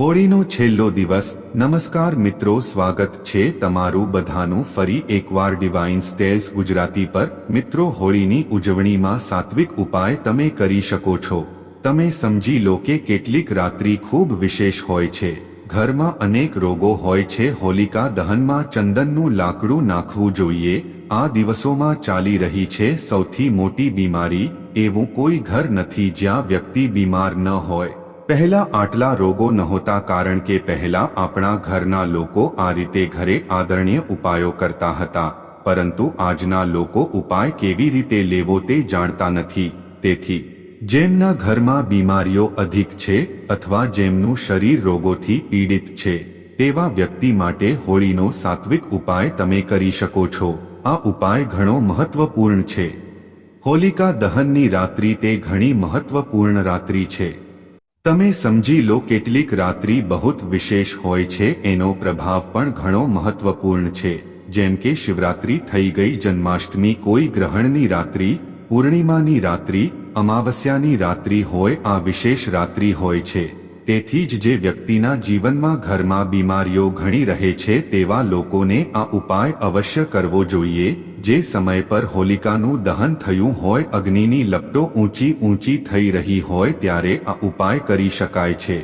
હોળીનો છેલ્લો દિવસ. નમસ્કાર મિત્રો, સ્વાગત છે તમારું બધાનું ફરી એકવાર ડિવાઇન સ્ટેલ્સ ગુજરાતી પર. મિત્રો, હોળીની ઉજવણીમાં સાત્વિક ઉપાય તમે કરી શકો છો. તમે સમજી લો કે કેટલીક રાત્રિ ખૂબ વિશેષ હોય છે. ઘરમાં અનેક રોગો હોય છે. હોલિકા દહનમાં ચંદનનું લાકડું નાખવું જોઈએ. આ દિવસોમાં ચાલી રહી છે સૌથી મોટી બીમારી. એવું કોઈ ઘર નથી જ્યાં વ્યક્તિ બીમાર ન હોય. પહેલા આટલા રોગો નહોતા કારણ કે પહેલા આપણા ઘરના લોકો આ રીતે ઘરે આદરણીય ઉપાયો કરતા હતા, પરંતુ આજના લોકો ઉપાય કેવી રીતે લેવો તે જાણતા નથી. તેથી, જેમના ઘરમાં બીમારીઓ અધિક છે અથવા જેમનું શરીર રોગોથી પીડિત છે, તેવા વ્યક્તિ માટે હોળીનો સાત્વિક ઉપાય તમે કરી શકો છો. આ ઉપાય ઘણો મહત્વપૂર્ણ છે. હોલિકા દહનની રાત્રિ તે ઘણી મહત્વપૂર્ણ રાત્રિ છે. તમે સમજી લો કેટલીક રાત્રિ બહુત વિશેષ હોય છે, એનો પ્રભાવ પણ ઘણો મહત્વપૂર્ણ છે. જેમ કે શિવરાત્રિ થઈ ગઈ, જન્માષ્ટમી કોઈ ગ્રહણની રાત્રિ, પૂર્ણિમાની રાત્રિ, અમાવસ્યાની રાત્રિ હોય, આ વિશેષ રાત્રિ હોય છે. તેથી જ જે વ્યક્તિના જીવનમાં ઘરમાં બીમારીઓ ઘણી રહે છે, તેવા લોકોને આ ઉપાય અવશ્ય કરવો જોઈએ. જે સમય પર હોલિકાનું દહન થયું હોય, અગ્નિની લપટો ઊંચી ઊંચી થઈ રહી હોય ત્યારે આ ઉપાય કરી શકાય છે.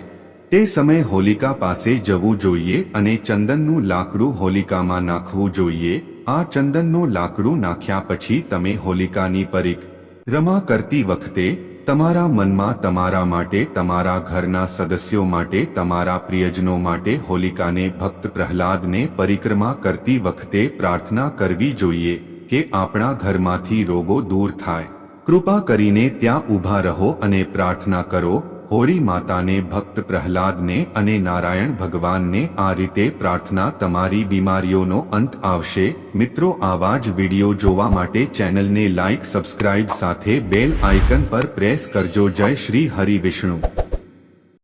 તે સમયે હોલિકા પાસે જવું જોઈએ અને ચંદનનું લાકડું હોલિકામાં નાખવું જોઈએ. આ ચંદનનું લાકડું નાખ્યા પછી તમે હોલિકાની પરીખ રમા કરતી વખતે તમારા મનમાં તમારા માટે, તમારા ઘરના સદસ્યો માટે, તમારા પ્રિયજનો માટે હોલિકાને, ભક્ત પ્રહલાદને પરિક્રમા કરતી વખતે પ્રાર્થના કરવી જોઈએ કે આપણા ઘરમાંથી રોગો દૂર થાય. કૃપા કરીને ત્યાં ઊભા રહો અને પ્રાર્થના કરો હોળી માતાને ભક્ત પ્રહલાદને અને નારાયણ ભગવાનને આ રીતે પ્રાર્થના તમારી બીમારીઓનો અંત આવશે. મિત્રો, આવા જ વીડિયો જોવા માટે ચેનલને લાઇક સબસ્ક્રાઇબ સાથે બેલ આઇકન પર પ્રેસ કરજો. જય શ્રી હરિ વિષ્ણુ.